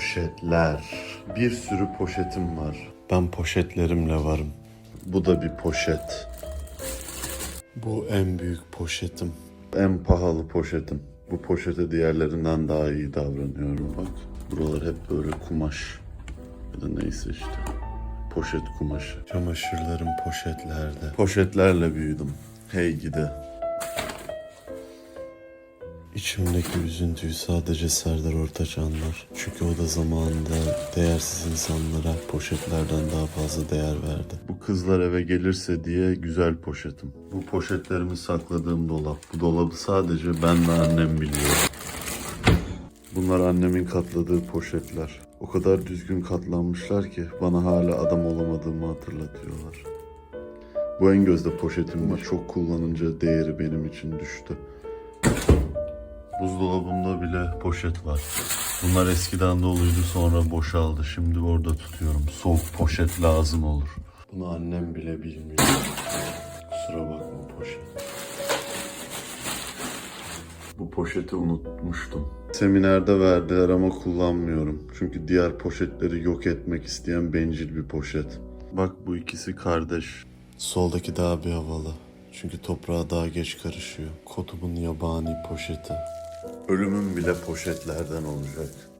Poşetler. Bir sürü poşetim var. Ben poşetlerimle varım. Bu da bir poşet. Bu en büyük poşetim. En pahalı poşetim. Bu poşete diğerlerinden daha iyi davranıyorum bak. Buralar hep böyle kumaş. Ya da neyse işte. Poşet kumaşı. Çamaşırlarım poşetlerde. Poşetlerle büyüdüm. Hey gide. İçimdeki üzüntüyü sadece Serdar Ortaç anlar. Çünkü o da zamanında değersiz insanlara poşetlerden daha fazla değer verdi. Bu kızlar eve gelirse diye güzel poşetim. Bu poşetlerimi sakladığım dolap. Bu dolabı sadece ben ve annem biliyor. Bunlar annemin katladığı poşetler. O kadar düzgün katlanmışlar ki bana hala adam olamadığımı hatırlatıyorlar. Bu en gözde poşetim var. Çok kullanınca değeri benim için düştü. Buzdolabımda bile poşet var. Bunlar eskiden doluydu sonra boşaldı. Şimdi orada tutuyorum. Soğuk poşet lazım olur. Bunu annem bile bilmiyor. Kusura bakma poşet. Bu poşeti unutmuştum. Seminerde verdiler ama kullanmıyorum. Çünkü diğer poşetleri yok etmek isteyen bencil bir poşet. Bak bu ikisi kardeş. Soldaki daha bir havalı. Çünkü toprağa daha geç karışıyor. Kotubun yabani poşeti. Ölümüm bile poşetlerden olacak.